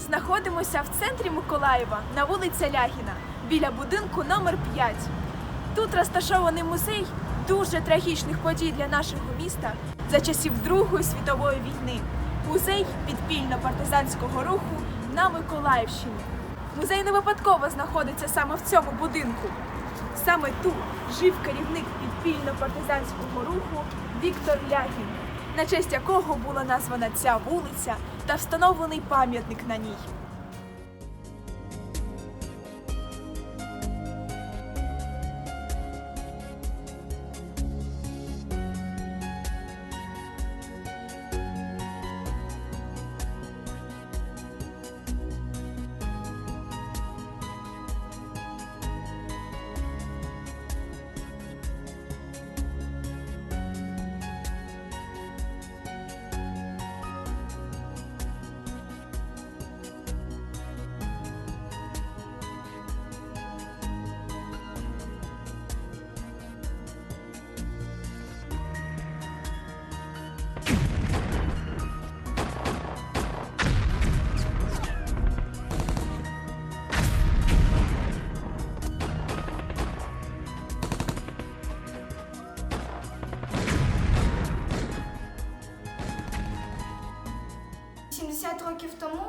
знаходимося в центрі Миколаєва на вулиці Лягіна біля будинку номер 5. Тут розташований музей дуже трагічних подій для нашого міста за часів Другої світової війни. Музей підпільно-партизанського руху на Миколаївщині. Музей не випадково знаходиться саме в цьому будинку. Саме тут жив керівник підпільно-партизанського руху Віктор Лягін, на честь якого була названа ця вулиця та встановлений пам'ятник на ній. – років тому,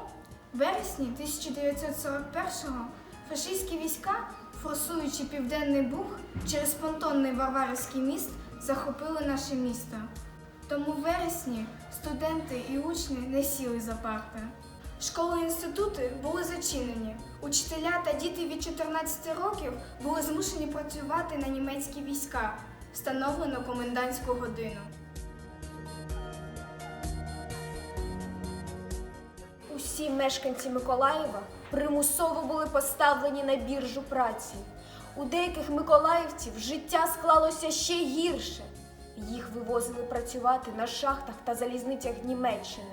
в вересні 1941-го, фашистські війська, форсуючи Південний Буг через понтонний Варварівський міст, захопили наше місто. Тому в вересні студенти і учні не сіли за парти. Школи і інститути були зачинені. Учителя та діти від 14 років були змушені працювати на німецькі війська, встановлену комендантську годину. Усі мешканці Миколаєва примусово були поставлені на біржу праці. У деяких миколаївців життя склалося ще гірше. Їх вивозили працювати на шахтах та залізницях Німеччини.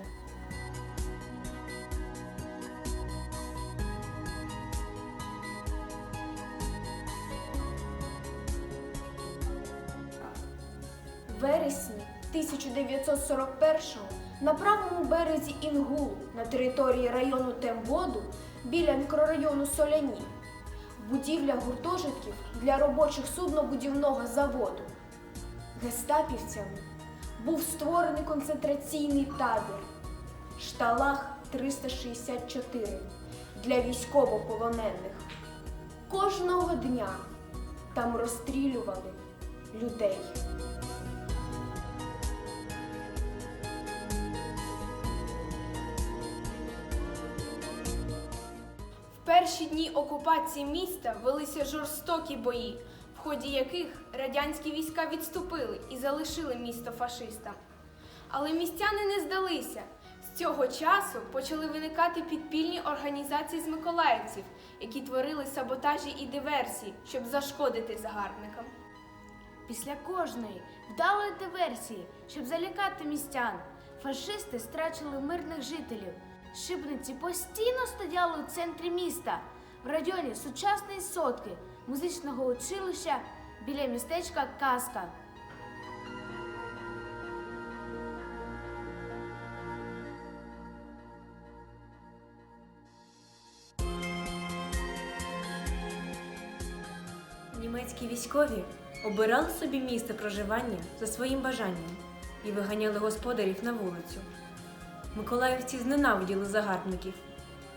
Вересні 1941-го на правому березі Інгулу на території району Темводу біля мікрорайону Соляні будівля гуртожитків для робочих суднобудівного заводу. Гестапівцями був створений концентраційний табір Шталах 364 для військовополонених. Кожного дня там розстрілювали людей. Перші дні окупації міста велися жорстокі бої, в ході яких радянські війська відступили і залишили місто фашистам. Але містяни не здалися. З цього часу почали виникати підпільні організації з миколаївців, які творили саботажі і диверсії, щоб зашкодити загарбникам. Після кожної вдалої диверсії, щоб залякати містян, фашисти страчили мирних жителів. Шибниці постійно стояли у центрі міста, в районі сучасної сотки, музичного училища біля містечка Каска. Німецькі військові обирали собі місце проживання за своїм бажанням і виганяли господарів на вулицю. Миколаївці зненавиділи загарбників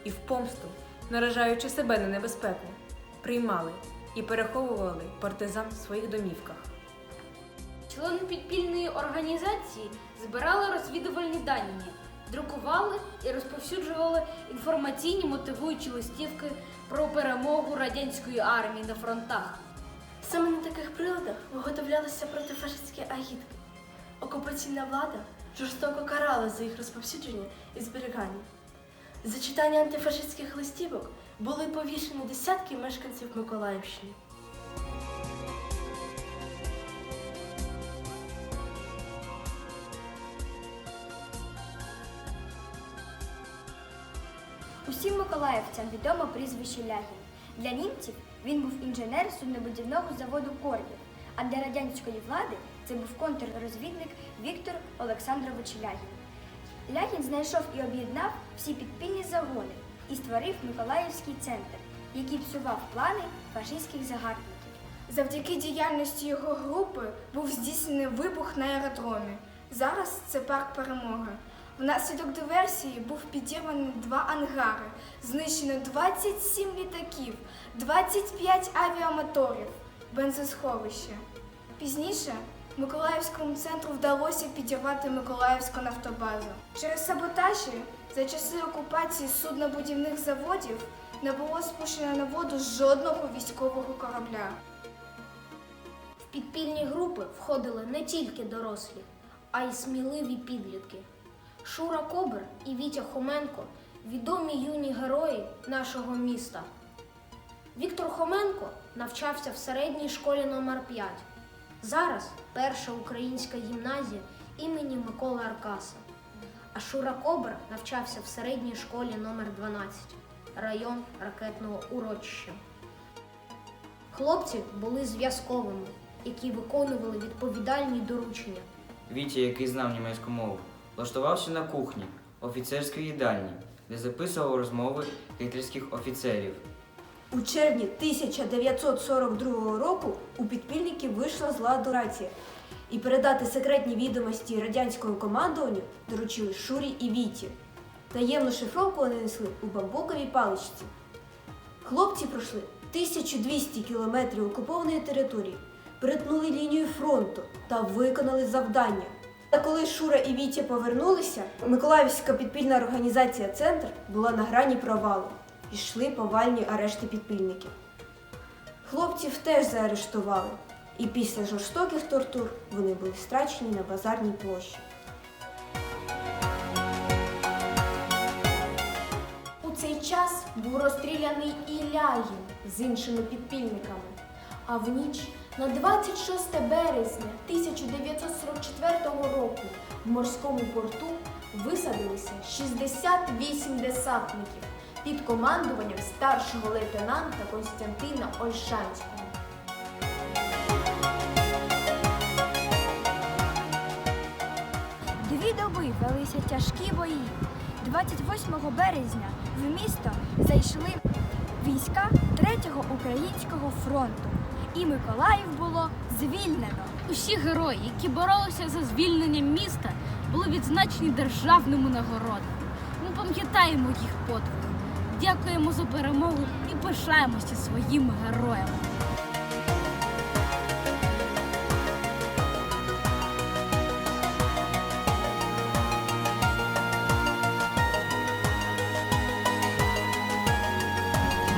і в помсту, наражаючи себе на небезпеку, приймали і переховували партизан в своїх домівках. Члени підпільної організації збирали розвідувальні дані, друкували і розповсюджували інформаційні мотивуючі листівки про перемогу радянської армії на фронтах. Саме на таких приладах виготовлялися протифашистські агітки. Окупаційна влада жорстоко карала за їх розповсюдження і зберігання. За читання антифашистських листівок були повішені десятки мешканців Миколаївщини. Усім миколаївцям відомо прізвище Лягін. Для німців він був інженер суднобудівного заводу Кордів, а для радянської влади це був контррозвідник Віктор Олександрович Лягін. Лягін знайшов і об'єднав всі підпільні загони, і створив Миколаївський центр, який псував плани фашистських загарбників. Завдяки діяльності його групи був здійснений вибух на аеродромі. Зараз це парк перемоги. Внаслідок диверсії був підірваний два ангари, знищено 27 літаків, 25 авіамоторів, бензосховище. Пізніше Миколаївському центру вдалося підірвати Миколаївську нафтобазу. Через саботажі за часи окупації суднобудівних заводів не було спущено на воду жодного військового корабля. В підпільні групи входили не тільки дорослі, а й сміливі підлітки. Шура Кобр і Вітя Хоменко відомі юні герої нашого міста. Віктор Хоменко навчався в середній школі номер 5 Зараз перша українська гімназія імені Миколи Аркаса. А Шура Кобр навчався в середній школі номер 12 район ракетного урочища. Хлопці були зв'язковими, які виконували відповідальні доручення. Вітя, який знав німецьку мову, влаштувався на кухні офіцерської їдальні, де записував розмови гітлерських офіцерів. У червні 1942 року у підпільників вийшла з ладу рація, і передати секретні відомості радянському командуванню доручили Шурі і Віті. Таємну шифровку вони несли у бамбуковій паличці. Хлопці пройшли 1200 кілометрів окупованої території, перетнули лінію фронту та виконали завдання. Та коли Шура і Вітя повернулися, Миколаївська підпільна організація Центр була на грані провалу. Пішли повальні арешти підпільників. Хлопців теж заарештували, і після жорстоких тортур вони були страчені на базарній площі. У цей час був розстріляний і Ілягін з іншими підпільниками. А в ніч на 26 березня 1944 року в морському порту висадилися 68 десантників під командуванням старшого лейтенанта Константина Ольшанського. Дві доби велися тяжкі бої. 28 березня в місто зайшли війська 3-го українського фронту, і Миколаїв було звільнено. Усі герої, які боролися за звільнення міста, були відзначені державними нагородами. Ми пам'ятаємо їх подвиг, дякуємо за перемогу і пишаємося своїми героями.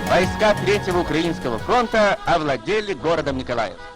Войска Третьего Украинского фронта овладели городом Николаев.